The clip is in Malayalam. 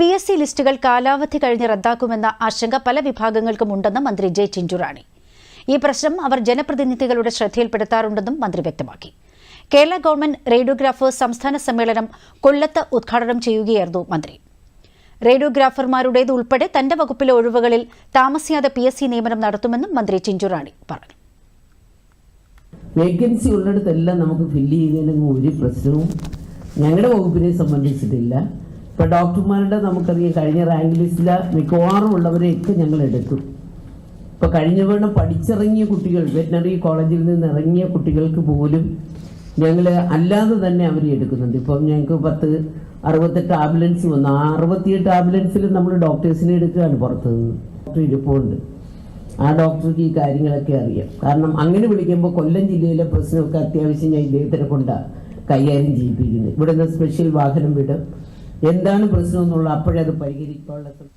പി എസ് സി ലിസ്റ്റുകൾ കാലാവധി കഴിഞ്ഞ് റദ്ദാക്കുമെന്ന ആശങ്ക പല വിഭാഗങ്ങൾക്കും ഉണ്ടെന്ന് മന്ത്രി ജെ ചിഞ്ചുറാണി. ഈ പ്രശ്നം അവർ ജനപ്രതിനിധികളുടെ ശ്രദ്ധയിൽപ്പെടുത്താറുണ്ടെന്നും മന്ത്രി വ്യക്തമാക്കി. കേരള ഗവൺമെന്റ് റേഡിയോഗ്രാഫേഴ്സ് സംസ്ഥാന സമ്മേളനം കൊല്ലത്ത് ഉദ്ഘാടനം ചെയ്യുകയായിരുന്നു മന്ത്രി. റേഡിയോഗ്രാഫർമാരുടേത് ഉൾപ്പെടെ തന്റെ വകുപ്പിലെ ഒഴിവുകളിൽ താമസിയാതെ പി എസ് സി നിയമനം നടത്തുമെന്നും മന്ത്രി ചിഞ്ചുറാണി പറഞ്ഞു. വേക്കൻസി ഉള്ളിടത്തെല്ലാം നമുക്ക് ഫില്ല് ചെയ്യുന്നതിനൊന്നും ഒരു പ്രശ്നവും ഞങ്ങളുടെ വകുപ്പിനെ സംബന്ധിച്ചിട്ടില്ല. ഇപ്പൊ ഡോക്ടർമാരുടെ നമുക്കറിയാം കഴിഞ്ഞ റാങ്ക് ലിസ്റ്റിലെ മിക്കവാറും ഉള്ളവരെയൊക്കെ ഞങ്ങൾ എടുക്കും ഇപ്പൊ കഴിഞ്ഞ വേണം പഠിച്ചിറങ്ങിയ കുട്ടികൾ വെറ്റിനറി കോളേജിൽ നിന്ന് ഇറങ്ങിയ കുട്ടികൾക്ക് പോലും ഞങ്ങൾ അല്ലാതെ തന്നെ അവരെ എടുക്കുന്നുണ്ട്. ഇപ്പം ഞങ്ങൾക്ക് പത്ത് അറുപത്തെട്ട് ആംബുലൻസ് വന്നു. ആ അറുപത്തിയെട്ട് ആംബുലൻസിൽ നമ്മൾ ഡോക്ടേഴ്സിനെ എടുക്കുകയാണ് പുറത്ത്. നിന്ന് ഡോക്ടർ ഇരിപ്പുണ്ട്. ആ ഡോക്ടർക്ക് ഈ കാര്യങ്ങളൊക്കെ അറിയാം. കാരണം അങ്ങനെ വിളിക്കുമ്പോൾ കൊല്ലം ജില്ലയിലെ പ്രശ്നമൊക്കെ അത്യാവശ്യം ഞാൻ ഇദ്ദേഹത്തിനെ കൊണ്ടാണ് കൈകാര്യം ചെയ്യിപ്പിക്കുന്നത്. ഇവിടെ നിന്ന് സ്പെഷ്യൽ വാഹനം വിടും. എന്താണ് പ്രശ്നം എന്നുള്ളത് അപ്പോഴേ അത് പരിഹരിക്കാനുള്ള സം-